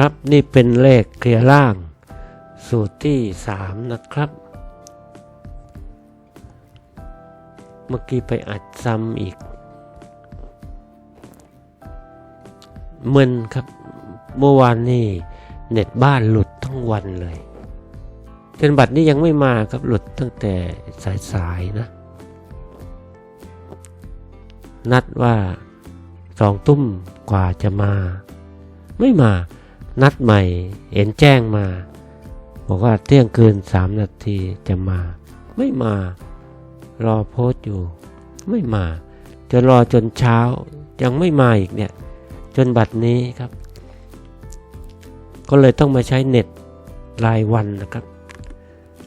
ครับนี่เป็นเลขเคลียร์ล่าง สูตรที่สามนะครับ เมื่อกี้ไปอัดซ้ำอีกมึนครับ เมื่อวานนี่เน็ตบ้านหลุดทั้งวันเลยจนบัตรนี้ยังไม่มาครับหลุดตั้งแต่สายๆนะ นัดว่าสองทุ่มกว่าจะมา ไม่มา นัดใหม่เห็นแจ้งมา บอกว่าเที่ยงคืนสามนาทีจะมา ไม่มา รอโพสต์อยู่ ไม่มาจนรอจนเช้ายังไม่มาอีกเนี่ย จนบัดนี้ครับ ก็เลยต้องมาใช้เน็ตรายวันนะครับ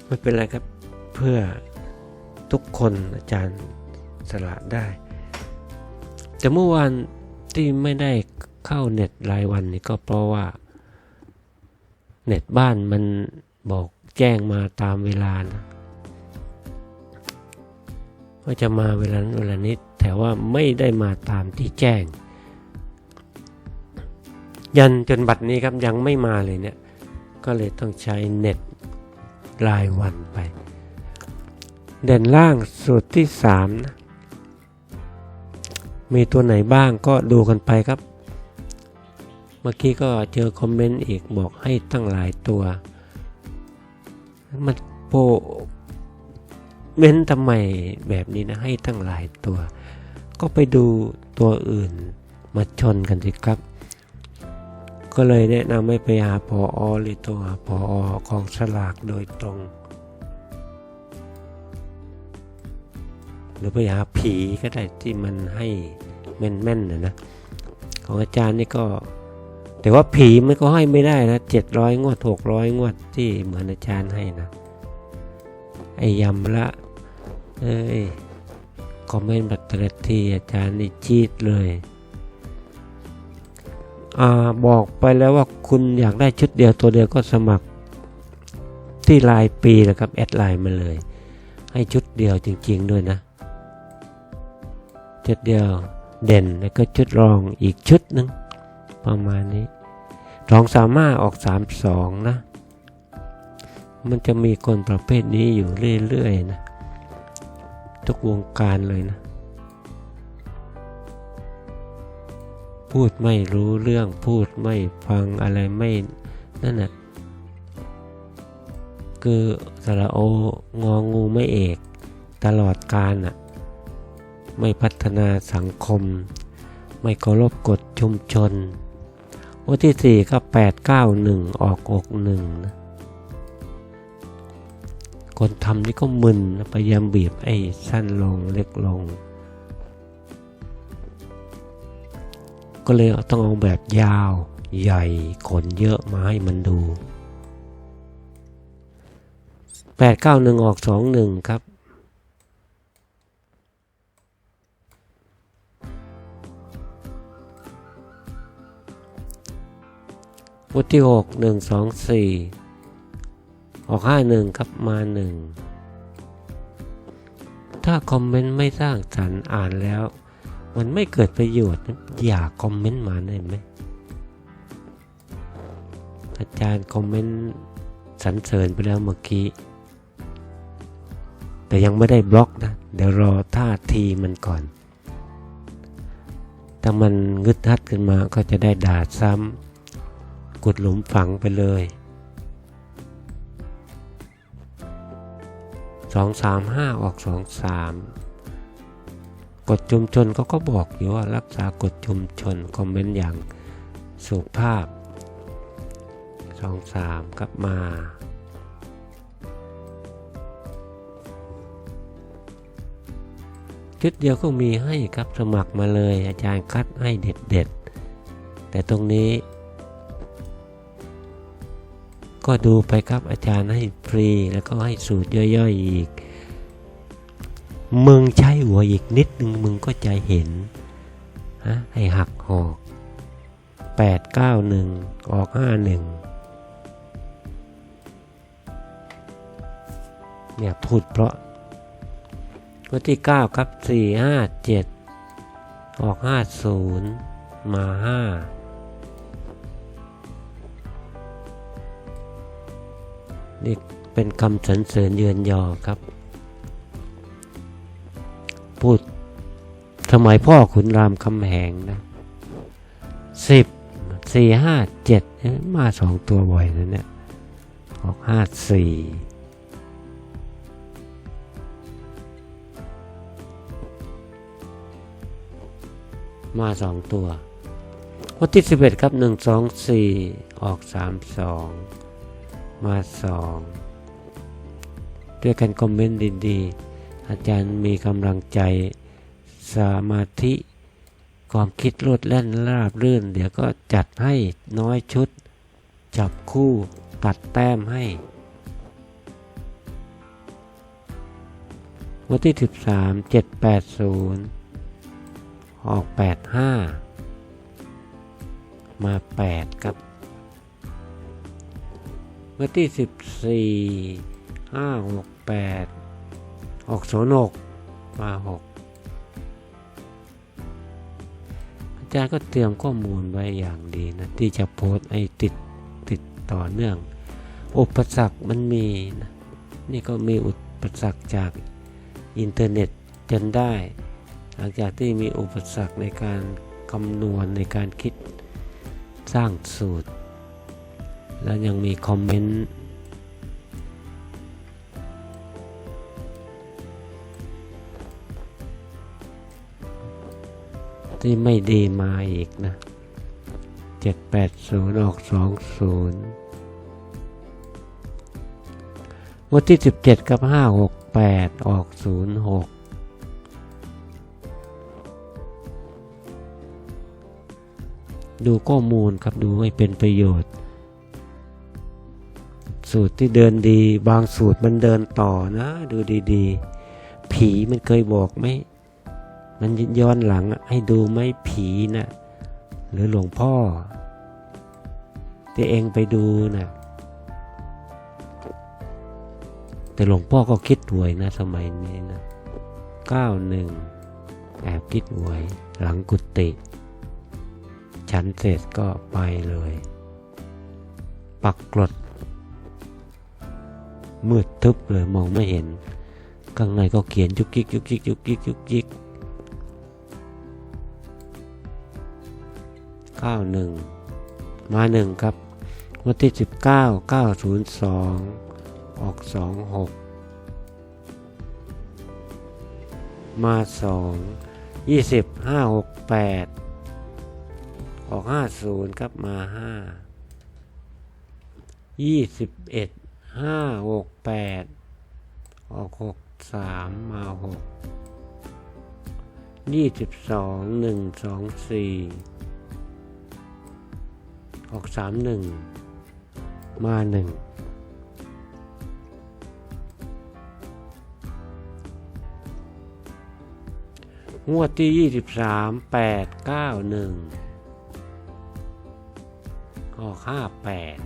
ไม่เป็นไรครับเพื่อทุกคนอาจารย์สละได้ แต่เมื่อวานที่ไม่ได้เข้าเน็ตรายวันนี่ก็เพราะว่า เน็ตบ้านมันบอกแจ้งมาตามเวลานะว่าจะมาเวลานั้นเวลานี้แต่ว่าไม่ได้มาตามที่แจ้ง ยันจนบัดนี้ครับยังไม่มาเลยเนี่ย ก็เลยต้องใช้เน็ตรายวันไป เด่นล่างสูตรที่สามนะมีตัวไหนบ้างก็ดูกันไปครับ เมื่อกี้ก็เจอคอมเมนต์อีกบอกให้ตั้งหลายตัว มันโปเม้นทำไมแบบนี้นะให้ตั้งหลายตัว ก็ไปดูตัวอื่นมาชนกันสิครับ ก็เลยแนะนำให้ไปหาพออหรือตัวหาพออกองสลากโดยตรง หรือไปหาผีก็ได้ที่มันให้แม่นๆนะนะของอาจารย์นี่ก็ แต่ว่าผีมันก็ให้ไม่ได้นะเจ็ดร้อยงวดหกร้อยงวดที่เหมือนอาจารย์ให้นะ ไอยำละเอ้ยคอมเมนต์บัตรทีอาจารย์นี่จีดเลยอ่าบอกไปแล้วว่าคุณอยากได้ชุดเดียวตัวเดียวก็สมัครที่ไลน์ปีแล้วครับ แอดไลน์มาเลย ให้ชุดเดียวจริง ๆ ด้วยนะ ชุดเดียวเด่นแล้วก็ชุดรองอีกชุดหนึ่ง ประมาณนี้รองสามารถออกสามสองนะ มันจะมีคนประเภทนี้อยู่เรื่อยๆนะทุกวงการเลยนะ พูดไม่รู้เรื่องพูดไม่ฟังอะไรไม่นั่นน่ะคือสระโององูไม่เอก ตลอดการน่ะไม่พัฒนาสังคม ไม่เคารพกฎชุมชน วันที่สี่ก็แปดเก้าหนึ่งออกอกหนึ่งนะคนทำนี่ก็มึนพยายามบีบไอ้สั้นลงเล็กลง ก็เลยต้องเอาแบบยาวใหญ่ขนเยอะมาให้มันดูแปดเก้าหนึ่งออกสองหนึ่งครับ วุฒิหกหนึ่งสองสี่ออกห้าหนึ่งครับมาหนึ่งถ้าคอมเมนต์ไม่สร้างสรรค์อ่านแล้ว มันไม่เกิดประโยชน์ อย่าคอมเมนต์มาได้ไหมอาจารย์คอมเมนต์สรรเสริญไปแล้วเมื่อกี้ แต่ยังไม่ได้บล็อกนะ เดี๋ยวรอท่าทีมันก่อน ถ้ามันงึดฮัดขึ้นมาก็จะได้ด่าซ้ำ กุดหลุมฝังไปเลยสองสามห้าออกสองสามกฎชุมชนเขาก็บอกอยู่ว่ารักษากฎชุมชน คอมเมนต์อย่างสุภาพสองสามกลับมาชุดเดียวก็มีให้ครับสมัครมาเลยอาจารย์คัดให้เด็ดๆ แต่ตรงนี้ ก็ดูไปครับอาจารย์ให้ฟรีแล้วก็ให้สูตรย่อยๆอีก มึงใช้หัวอีกนิดนึงมึงก็จะเห็นฮะให้หักหอกแปดเก้าหนึ่งออกห้าหนึ่งเนี่ยพูดเพราะวันที่เก้าครับสี่ห้าเจ็ดออกห้าศูนย์มาห้า นี่เป็นคำสรรเสริญเยือนยอครับ พูดสมัยพ่อขุนรามคำแหงนะสิบสี่ห้าเจ็ดมาสองตัวบ่อยนะเนี่ยออกห้าสี่มาสองตัววันที่สิบเอ็ดครับหนึ่งสองสี่ออกสามสอง มาสองด้วยกันคอมเมนต์ดีๆ อาจารย์มีกำลังใจสมาธิความคิดรวดเล่นราบรื่น เดี๋ยวก็จัดให้น้อยชุด จับคู่ตัดแต้มให้ วันที่ 13 780 ออก 85 มา 8 ครับ วันที่ 14 5 6 8ออก06มา6อาจารย์ก็เตรียมข้อมูลไว้อย่างดีนะ ที่จะโพสต์ไอ้ติดติดต่อเนื่อง อุปสรรคมันมีนะนี่ก็มีอุปสรรคจากอินเทอร์เน็ตจนได้ หลังจากที่มีอุปสรรคในการคำนวณในการคิดสร้างสูตร แล้วยังมีคอมเมนต์ที่ไม่ดีมาอีกนะเจ็ดแปดศูนย์ออกสองศูนย์วันที่สิบเจ็ดกับห้าหกแปดออกศูนย์หกดูข้อมูลครับดูให้เป็นประโยชน์ สูตรที่เดินดี บางสูตรมันเดินต่อนะ ดูดีๆ ผีมันเคยบอกไหมมันย้อนหลังให้ดูไหมผีนะหรือหลวงพ่อที่เองไปดูนะแต่หลวงพ่อก็คิดหวยนะ สมัยนี้นะเก้าหนึ่งแอบคิดหวย หลังกุฏิฉันเสร็จก็ไปเลย ปักกรด มืดทึบเลยมองไม่เห็น ข้างในก็เขียนยุกยิกยุกยิกยุกยิกยุกยิกเก้าหนึ่งมาหนึ่งครับ วันที่สิบเก้าเก้าศูนย์สองออกสองหกมาสองยี่สิบห้าหกแปดออกห้าศูนย์ครับมาห้ายี่สิบเอ็ด ห้าหกแปดออกหกสามมาหกยี่สิบสองหนึ่งสองสี่ออกสามหนึ่งมาหนึ่งงวดที่ยี่สิบสามแปดเก้าหนึ่งออกห้าแปด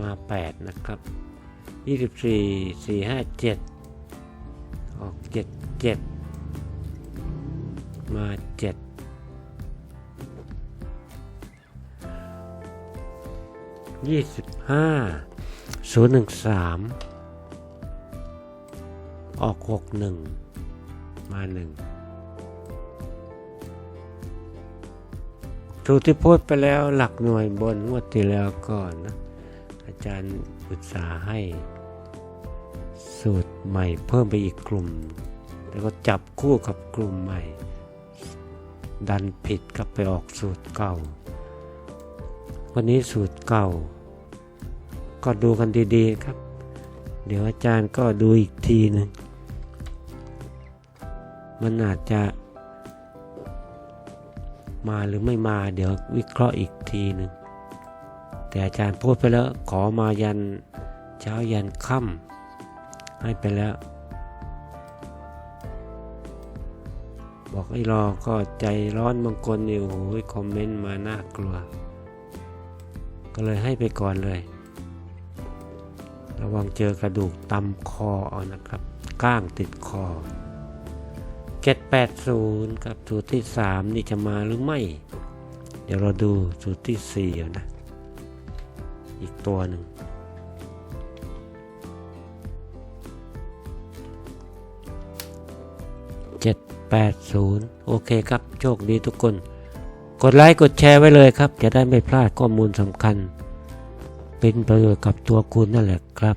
มาแปดนะครับยี่สิบสี่สี่ห้าเจ็ดออกเจ็ดเจ็ดมาเจ็ดยี่สิบห้าศูนย์หนึ่งสามออกหกหนึ่งมาหนึ่งสูตรที่พสต์ไปแล้วหลักหน่วยบนงวดที่แล้วก่อนนะ จารย์อุตสาห์ให้สูตรใหม่เพิ่มไปอีกกลุ่ม แล้วก็จับคู่กับกลุ่มใหม่ ดันผิดกับไปออกสูตรเก่า วันนี้สูตรเก่า ก็ดูกันดีๆครับ เดี๋ยวอาจารย์ก็ดูอีกทีหนึ่งมันอาจจะมาหรือไม่มาเดี๋ยววิเคราะห์อีกทีหนึ่ง แต่อาจารย์พูดไปแล้วขอมายันเช้ายันค่ำให้ไปแล้ว บอกให้รอก็ใจร้อนบางคนนี่โอ้โหคอมเมนต์มาน่ากลัว ก็เลยให้ไปก่อนเลย ระวังเจอกระดูกตำคอเอานะครับ ก้างติดคอ 780ครับสูตรที่ 3 นี่จะมาหรือไม่ เดี๋ยวเราดูสูตรที่4นะ อีกตัวหนึ่งเจ็ดแปดศูนย์โอเคครับ โชคดีทุกคน กดไลค์กดแชร์ไว้เลยครับ จะได้ไม่พลาดข้อมูลสำคัญ เป็นประโยชน์กับตัวคุณนั่นแหละครับ